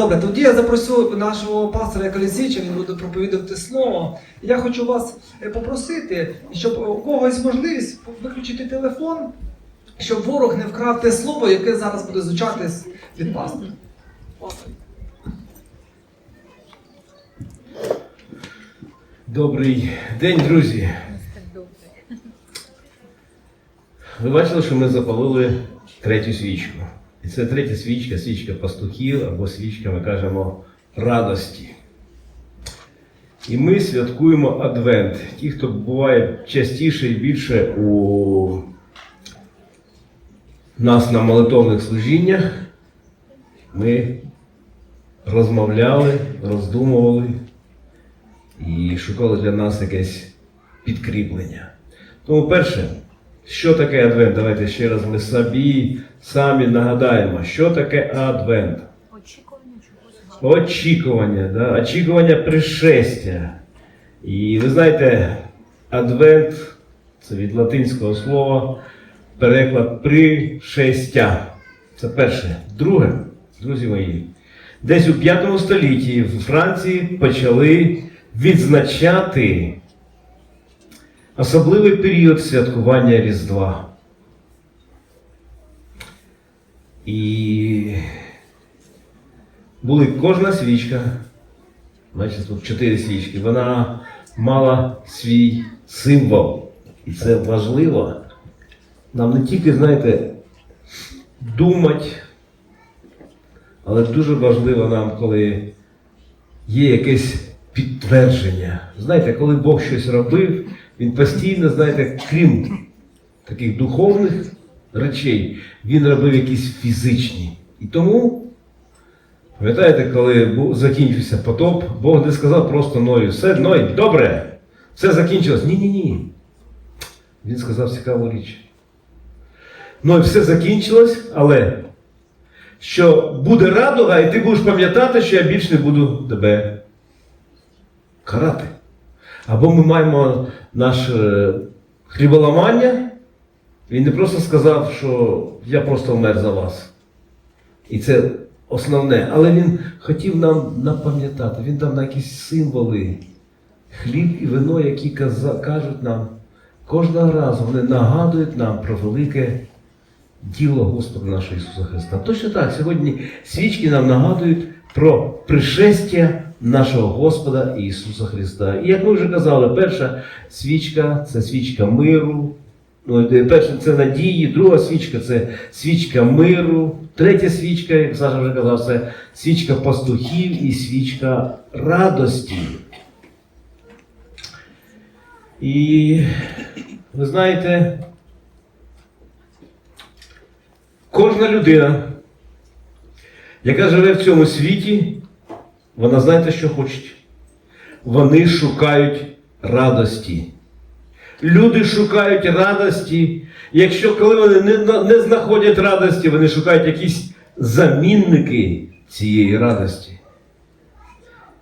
Добре, тоді я запросю нашого пастора Колісіча, він буде проповідувати слово. Я хочу вас е, попросити, щоб у когось можливість виключити телефон, щоб ворог не вкрав те слово, яке зараз буде звучати від пастора. Добрий день, друзі. Ви бачили, що ми запалили третю свічку. І це третя свічка, свічка пастухів або свічка, ми кажемо, радості. І ми святкуємо Адвент. Ті, хто буває частіше і більше у нас на молитовних служіннях, ми розмовляли, роздумували і шукали для нас якесь підкріплення. Тому, перше, що таке Адвент? Давайте ще раз ми собі самі нагадаємо, що таке Адвент. Очікування чогось. Очікування, да? очікування пришестя. І ви знаєте, Адвент це від латинського слова переклад пришестя. Це перше. Друге, друзі мої, десь у 5 столітті в Франції почали відзначати особливий період святкування Різдва. І були кожна свічка, бачите, тут чотири свічки, вона мала свій символ. І це важливо. Нам не тільки, знаєте, думати, але дуже важливо нам, коли є якесь підтвердження. Знаєте, коли Бог щось робив, він постійно, знаєте, крім таких духовних речей, він робив якісь фізичні. І тому Пам'ятаєте, коли закінчився потоп, Бог не сказав просто Ною, все, Ной, добре, все закінчилось. Ні-ні-ні. Він сказав цікаву річ. Ной, все закінчилось, але що буде радуга, і ти будеш пам'ятати, що я більше не буду тебе карати. Або ми маємо наше хліболамання, він не просто сказав, що я просто вмер за вас. І це основне. Але він хотів нам напам'ятати, він дав на якісь символи, хліб і вино, які кажуть нам, кожного разу вони нагадують нам про велике діло Господа нашого Ісуса Христа. Точно так, сьогодні свічки нам нагадують про пришестя нашого Господа Ісуса Христа. І як ми вже казали, перша свічка це свічка миру. Ну, перша це надії, друга свічка це свічка миру, третя свічка, як Саша вже казав, це свічка пастухів і свічка радості. І ви знаєте, кожна людина, яка живе в цьому світі, вона знаєте, що хоче? Вони шукають радості. Люди шукають радості. Якщо коли вони не, не знаходять радості, вони шукають якісь замінники цієї радості.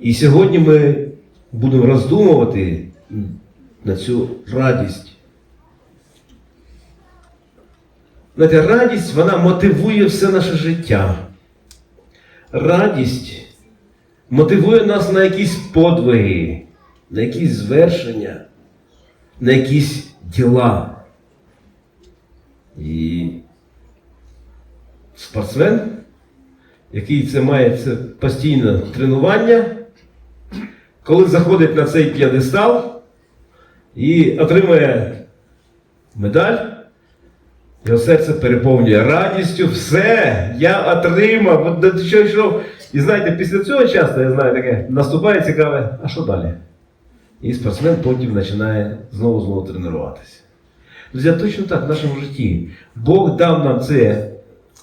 І сьогодні ми будемо роздумувати на цю радість. Знаєте, радість вона мотивує все наше життя. Радість мотивує нас на якісь подвиги, на якісь звершення на якісь діла. І спортсмен, який це має це постійне тренування, коли заходить на цей п'єдестал і отримує медаль, його серце переповнює радістю, все, я отримав, от до йшов. І знаєте, після цього часто, я знаю таке, наступає цікаве, а що далі? І спортсмен потім починає знову знову тренуватися. Друзі, точно так в нашому житті. Бог дав нам це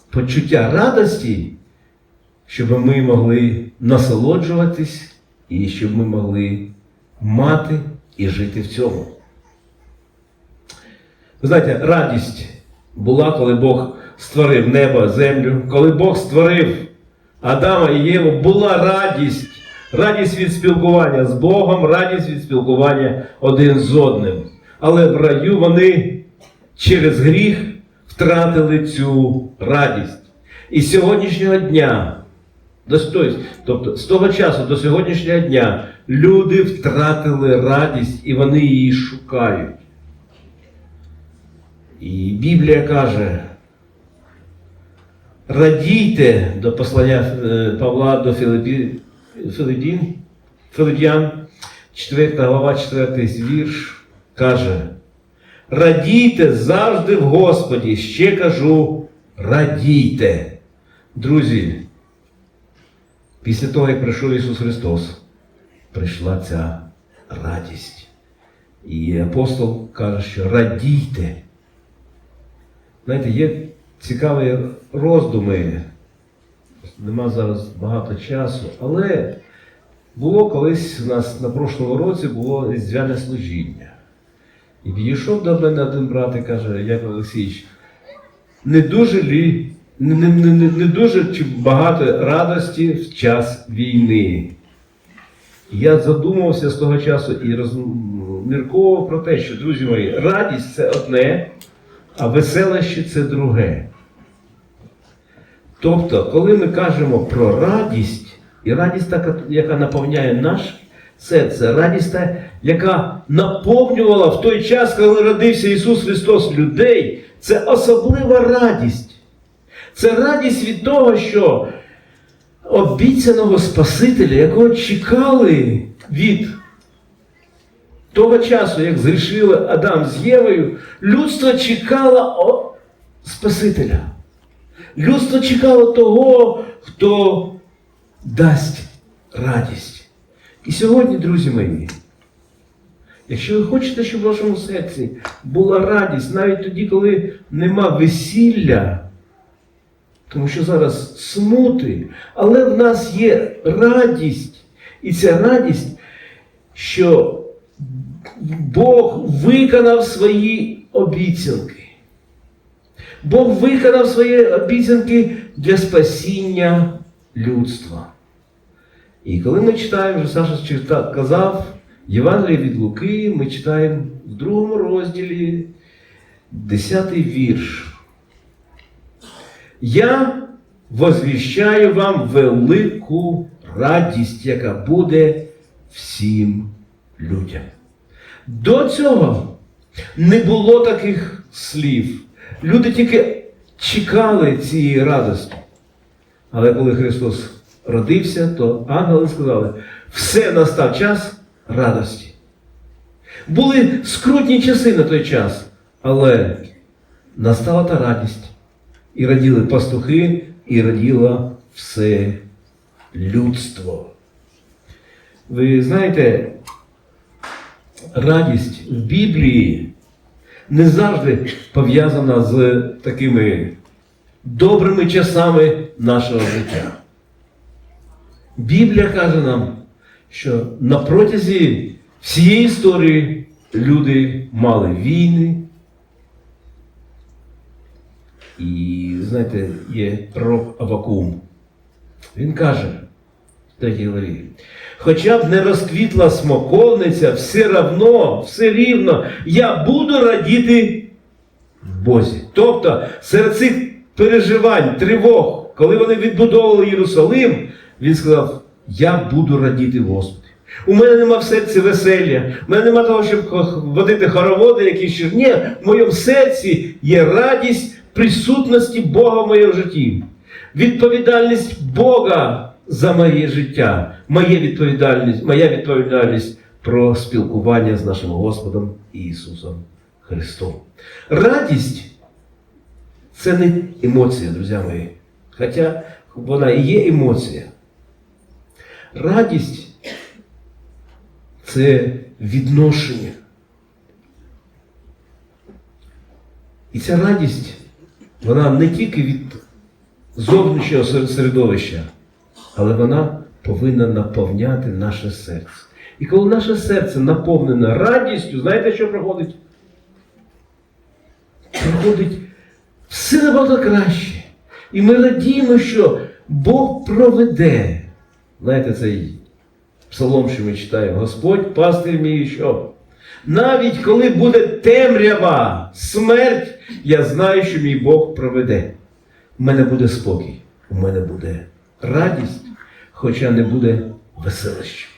почуття радості, щоб ми могли насолоджуватись і щоб ми могли мати і жити в цьому. Ви знаєте, радість була, коли Бог створив небо, землю, коли Бог створив Адама і Єву, була радість. Радість від спілкування з Богом, радість від спілкування один з одним. Але в раю вони через гріх втратили цю радість. І з сьогоднішнього дня тобто, з того часу до сьогоднішнього дня люди втратили радість і вони її шукають. І Біблія каже, радійте до послання е, Павла до Филипі, Филипін, Филип'ян, 4 глава, 4 вірш, каже, радійте завжди в Господі, ще кажу, радійте. Друзі, після того, як прийшов Ісус Христос, прийшла ця радість. І апостол каже, що радійте. Знаєте, є цікаві роздуми. Нема зараз багато часу, але було колись у нас на прошлому році було різдвяне служіння. І підійшов до мене один брат і каже, Яков Олексійович, не дуже лі, не, не, не, не дуже чи багато радості в час війни. Я задумався з того часу і розмірковував про те, що, друзі мої, радість це одне, а веселище це друге. Тобто, коли ми кажемо про радість, і радість, яка наповняє наше серце, радість, яка наповнювала в той час, коли родився Ісус Христос людей, це особлива радість. Це радість від того, що обіцяного Спасителя, якого чекали від того часу, як зрішили Адам з Євою, людство чекало Спасителя. Людство чекало того, хто дасть радість. І сьогодні, друзі мої, якщо ви хочете, щоб в вашому серці була радість, навіть тоді, коли нема весілля, тому що зараз смути, але в нас є радість. І ця радість, що Бог виконав свої обіцянки. Бог виконав свої обіцянки для спасіння людства. І коли ми читаємо, вже Саша казав, Євангеліє від Луки, ми читаємо в другому розділі 10 вірш. Я возвіщаю вам велику радість, яка буде всім людям. До цього не було таких слів. Люди тільки чекали цієї радості. Але коли Христос родився, то ангели сказали, все настав час радості. Були скрутні часи на той час, але настала та радість. І раділи пастухи, і раділо все людство. Ви знаєте, радість в Біблії не завжди пов'язана з такими добрими часами нашого життя. Біблія каже нам, що на протязі всієї історії люди мали війни. І, знаєте, є пророк Авакум. Він каже в третій главі, хоча б не розквітла смоковниця, все равно, все рівно, я буду радіти в Бозі. Тобто, серед цих переживань, тривог, коли вони відбудовували Єрусалим, він сказав: Я буду радіти в У мене нема в серці веселля, у мене нема того, щоб водити хороводи, якісь ще. Ні, в моєму серці є радість присутності Бога в моєму житті. Відповідальність Бога за моє життя, моє відповідальність, моя відповідальність про спілкування з нашим Господом Ісусом Христом. Радість це не емоція, друзі мої. Хоча вона і є емоція. Радість це відношення. І ця радість, вона не тільки від зовнішнього середовища, але вона повинна наповняти наше серце. І коли наше серце наповнене радістю, знаєте, що проходить? Проходить все набагато краще. І ми радіємо, що Бог проведе. Знаєте, цей псалом, що ми читаємо, Господь пастир мій, що? Навіть коли буде темрява, смерть, я знаю, що мій Бог проведе. У мене буде спокій, у мене буде радість, хоча не буде веселищем.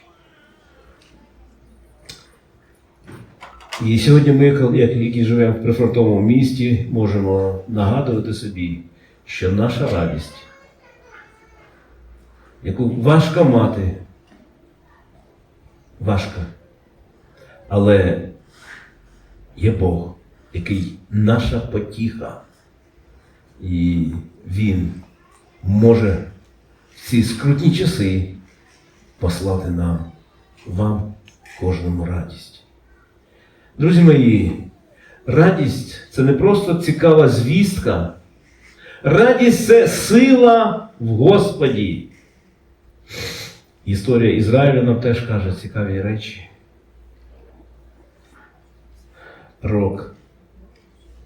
І сьогодні ми, які живемо в прифронтовому місті, можемо нагадувати собі, що наша радість, яку важко мати, важко, але є Бог, який наша потіха, і Він може ці скрутні часи послати нам, вам, кожному радість. Друзі мої, радість це не просто цікава звістка. Радість це сила в Господі. Історія Ізраїлю нам теж каже цікаві речі. Рок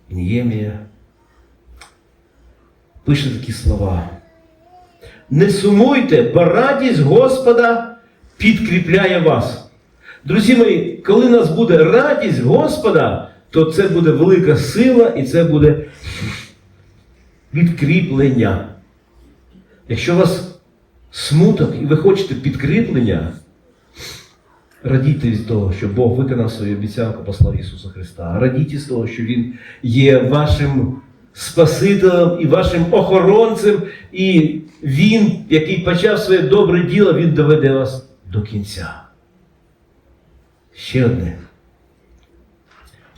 Ніємія пише такі слова. Не сумуйте, бо радість Господа підкріпляє вас. Друзі мої, коли нас буде радість Господа, то це буде велика сила і це буде підкріплення. Якщо у вас смуток і ви хочете підкріплення, радійте від того, що Бог виконав свою обіцянку послав Ісуса Христа. Радійте з того, що Він є вашим Спасителем і вашим охоронцем, і Він, який почав своє добре діло, Він доведе вас до кінця. Ще одне.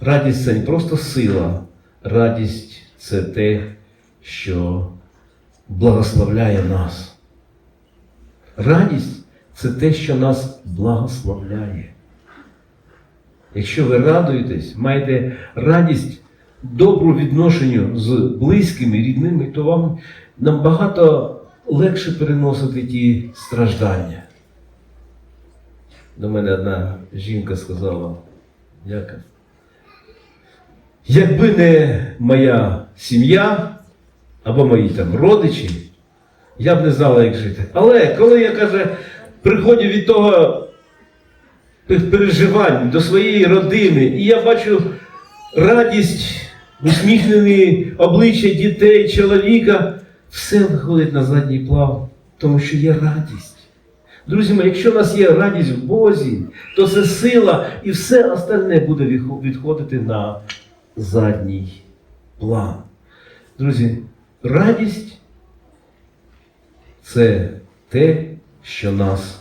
Радість це не просто сила, радість це те, що благословляє нас. Радість це те, що нас благословляє. Якщо ви радуєтесь, маєте радість добру відношенню з близькими, рідними, то вам набагато легше переносити ті страждання. До мене одна жінка сказала, яка. Якби не моя сім'я або мої там родичі, я б не знала, як жити. Але коли я каже, приходжу від того переживань до своєї родини, і я бачу радість, усміхнені обличчя дітей, чоловіка, все виходить на задній плав, тому що є радість. Друзі мої, якщо в нас є радість в Бозі, то це сила і все остальне буде відходити на задній план. Друзі, радість це те, що нас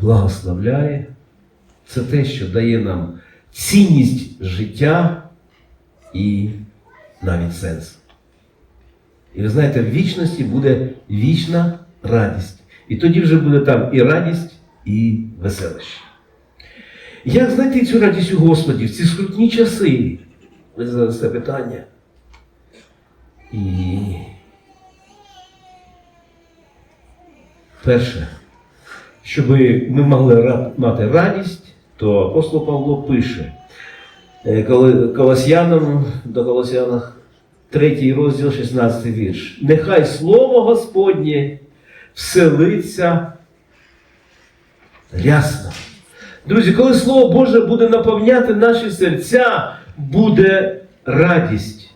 благословляє, це те, що дає нам цінність життя і навіть сенс. І ви знаєте, в вічності буде вічна радість. І тоді вже буде там і радість, і веселище. Як знайти цю радість у Господі в ці скрутні часи? Ви задасте питання. І перше, щоб ми могли мати радість, то апостол Павло пише, е, Колосянам до Колосянах 3 розділ, 16 вірш. Нехай слово Господнє вселиться рясно. Друзі, коли Слово Боже буде наповняти наші серця, буде радість.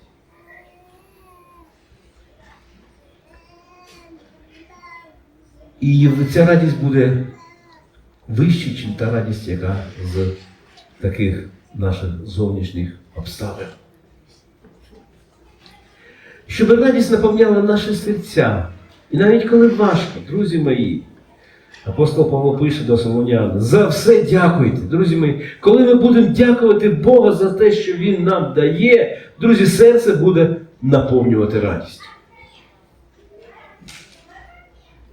І ця радість буде вища, ніж та радість, яка з таких наших зовнішніх обставин. Щоб радість наповняла наші серця. І навіть коли важко, друзі мої, апостол Павло пише до Солонян, за все дякуйте. Друзі мої, коли ми будемо дякувати Бога за те, що Він нам дає, друзі, серце буде наповнювати радість.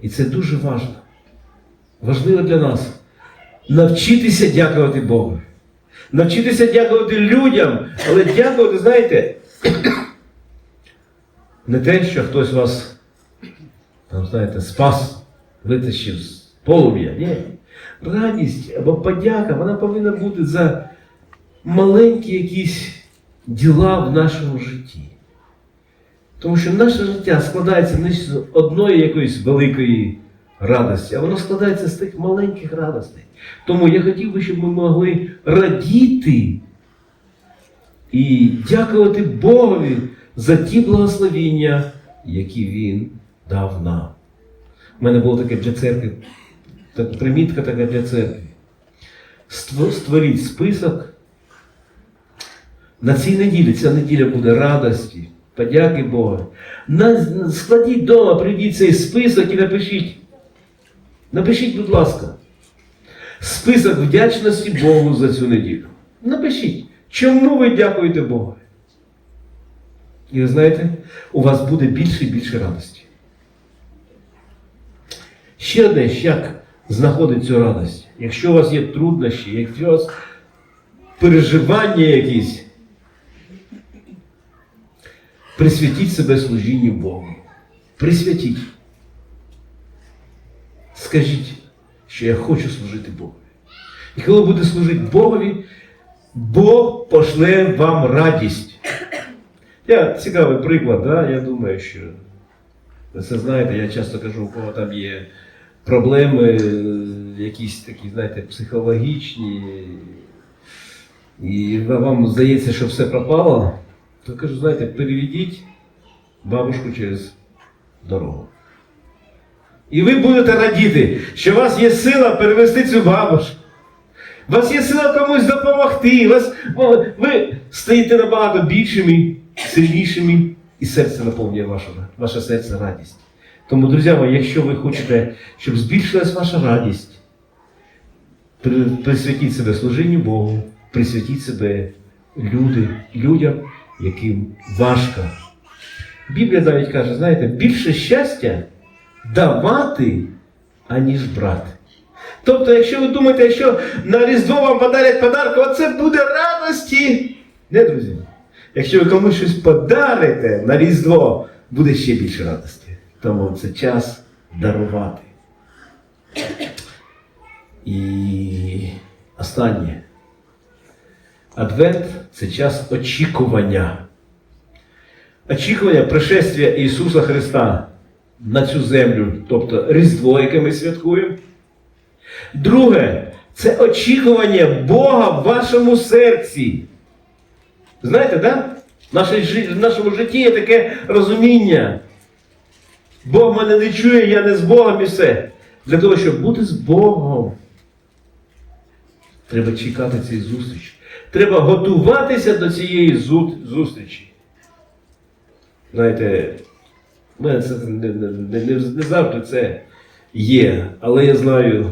І це дуже важливо. Важливо для нас навчитися дякувати Богу. Навчитися дякувати людям, але дякувати, знаєте, не те, що хтось вас, там, знаєте, спас, витащив з полум'я. Ні. Радість або подяка, вона повинна бути за маленькі якісь діла в нашому житті. Тому що наше життя складається не з одної якоїсь великої радості, а воно складається з тих маленьких радостей. Тому я хотів би, щоб ми могли радіти і дякувати Богові за ті благословіння, які Він дав нам. У мене було таке для церкви, так, примітка така для церкви. Створіть список. На цій неділі, ця неділя буде радості, подяки Бога. Складіть вдома, прийдіть цей список і напишіть. Напишіть, будь ласка, список вдячності Богу за цю неділю. Напишіть, чому ви дякуєте Богу. І ви знаєте, у вас буде більше і більше радості. Ще одне, як знаходить цю радість. Якщо у вас є труднощі, якщо у вас переживання якісь, присвятіть себе служінню Богу. Присвятіть. Скажіть, що я хочу служити Богу. І коли будете служити Богові, Бог пошле вам радість. Я цікавий приклад, да? я думаю, що ви це знаєте, я часто кажу, у кого там є проблеми, якісь такі, знаєте, психологічні, і вам здається, що все пропало, то кажу, знаєте, переведіть бабушку через дорогу. І ви будете радіти, що у вас є сила перевести цю бабушку. У вас є сила комусь допомогти. Вас, ви стаєте набагато більшими, сильнішими, і серце наповнює ваше, ваше серце радість. Тому, друзі мої, якщо ви хочете, щоб збільшилась ваша радість, присвятіть себе служінню Богу, присвятіть себе люди, людям, яким важко. Біблія навіть каже, знаєте, більше щастя давати, аніж брати. Тобто, якщо ви думаєте, що на Різдво вам подарять подарку, оце буде радості. Не, друзі. Якщо ви комусь щось подарите на Різдво, буде ще більше радості. Тому це час дарувати. І останнє. Адвент це час очікування. Очікування пришествия Ісуса Христа на цю землю, тобто Різдво, яке ми святкуємо. Друге, це очікування Бога в вашому серці. Знаєте, да? В нашому житті є таке розуміння. Бог мене не чує, я не з Богом і все. Для того, щоб бути з Богом, треба чекати цієї зустрічі. Треба готуватися до цієї зустрічі. Знаєте, в мене це не, не, не, не завжди це є, але я знаю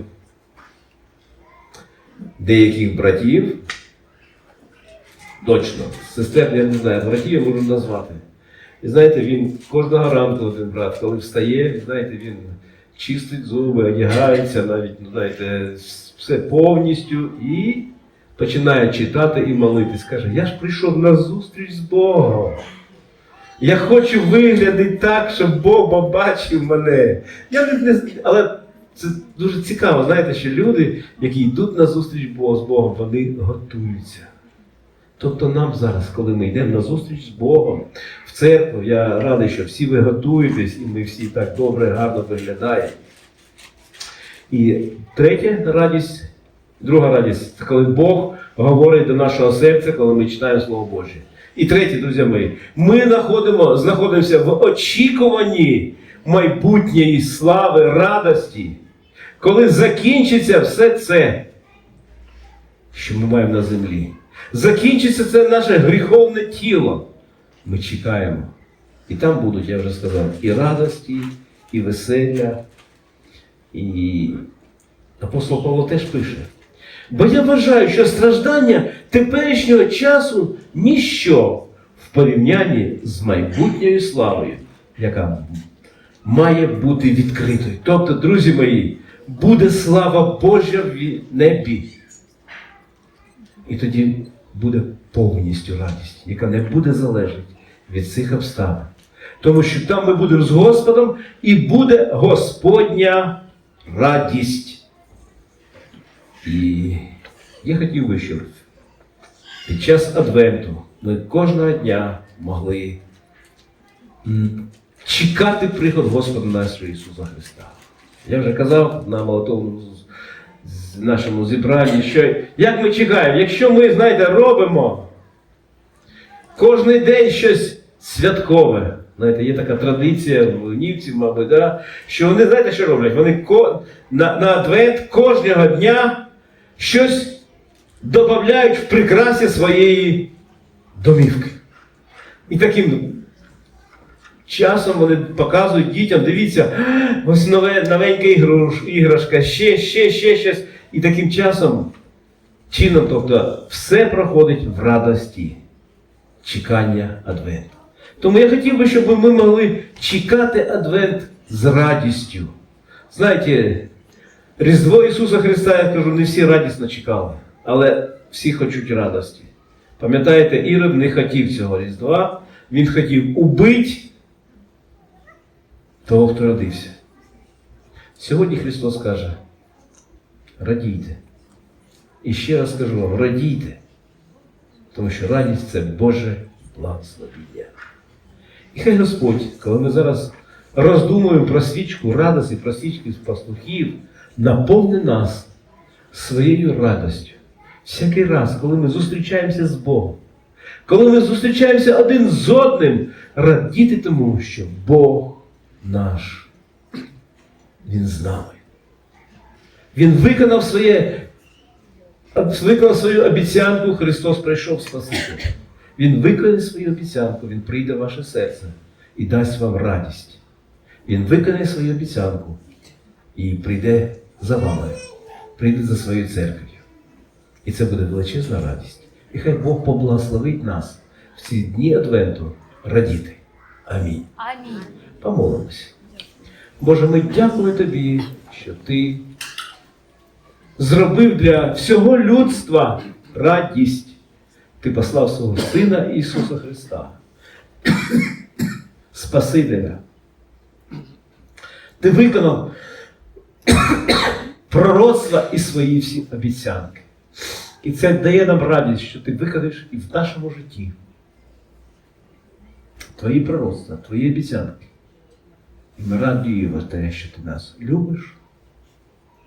деяких братів, точно, сестер я не знаю, братів можу назвати. І знаєте, він кожного ранку один брат, коли встає, знаєте, він чистить зуби, одягається, навіть, ну, знаєте, все повністю і починає читати і молитись. Каже, я ж прийшов на зустріч з Богом. Я хочу виглядати так, щоб Бог побачив мене. Я не але це дуже цікаво, знаєте, що люди, які йдуть на зустріч Богу з Богом, вони готуються. Тобто нам зараз, коли ми йдемо на зустріч з Богом в церкву, я радий, що всі ви готуєтесь, і ми всі так добре, гарно виглядаємо. І третя радість, друга радість це коли Бог говорить до нашого серця, коли ми читаємо Слово Боже. І третє, друзі мої, ми знаходимо, знаходимося в очікуванні майбутньої слави, радості, коли закінчиться все це, що ми маємо на землі. Закінчиться це наше гріховне тіло. Ми чекаємо. І там будуть, я вже сказав, і радості, і веселля. І апостол Павло теж пише. Бо я вважаю, що страждання теперішнього часу ніщо в порівнянні з майбутньою славою, яка має бути відкритою. Тобто, друзі мої, буде слава Божа в небі. І тоді буде повністю радість, яка не буде залежати від цих обставин. Тому що там ми будемо з Господом і буде Господня радість. І я хотів би, щоб під час Адвенту ми кожного дня могли чекати приход Господа нашого Ісуса Христа. Я вже казав на молотовному з- нашому зібранні, що як ми чекаємо, якщо ми, знаєте, робимо кожен день щось святкове, Знаєте, є така традиція в німців, мабуть, да? що вони, знаєте, що роблять? Вони ко... на, на адвент кожного дня щось додають в прикрасі своєї домівки. І таким часом вони показують дітям, дивіться, ось нове, новенька іграшка, ще, ще, ще щось. І таким часом, чином, тобто, все проходить в радості чекання Адвенту. Тому я хотів би, щоб ми могли чекати Адвент з радістю. Знаєте, Різдво Ісуса Христа, я кажу, не всі радісно чекали, але всі хочуть радості. Пам'ятаєте, Ірод не хотів цього Різдва, він хотів убити того, хто родився. Сьогодні Христос каже: радійте. І ще раз кажу вам, радійте, тому що радість це Боже благословіння. І хай Господь, коли ми зараз роздумуємо про свічку радості, про свічки пастухів, наповни нас своєю радостю. Всякий раз, коли ми зустрічаємося з Богом, коли ми зустрічаємося один з одним, радіти тому, що Бог наш, Він з нами. Він виконав своє, виконав свою обіцянку, Христос прийшов спасити. Він виконає свою обіцянку, Він прийде в ваше серце і дасть вам радість. Він виконає свою обіцянку і прийде за вами, прийде за своєю церквою. І це буде величезна радість. І хай Бог поблагословить нас в ці дні Адвенту радіти. Амінь. Амінь. Помолимося. Боже, ми дякуємо Тобі, що Ти зробив для всього людства радість. Ти послав свого Сина Ісуса Христа, Спасителя. Ти виконав пророцтва і свої всі обіцянки. І це дає нам радість, що ти виконаєш і в нашому житті. Твої пророцтва, твої обіцянки. І ми радіємо те, що ти нас любиш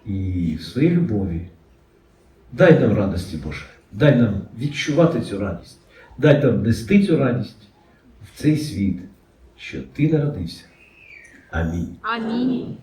і в своїй любові. Дай нам радості, Боже. Дай нам відчувати цю радість. Дай нам нести цю радість в цей світ, що ти народився. Амінь. Амінь.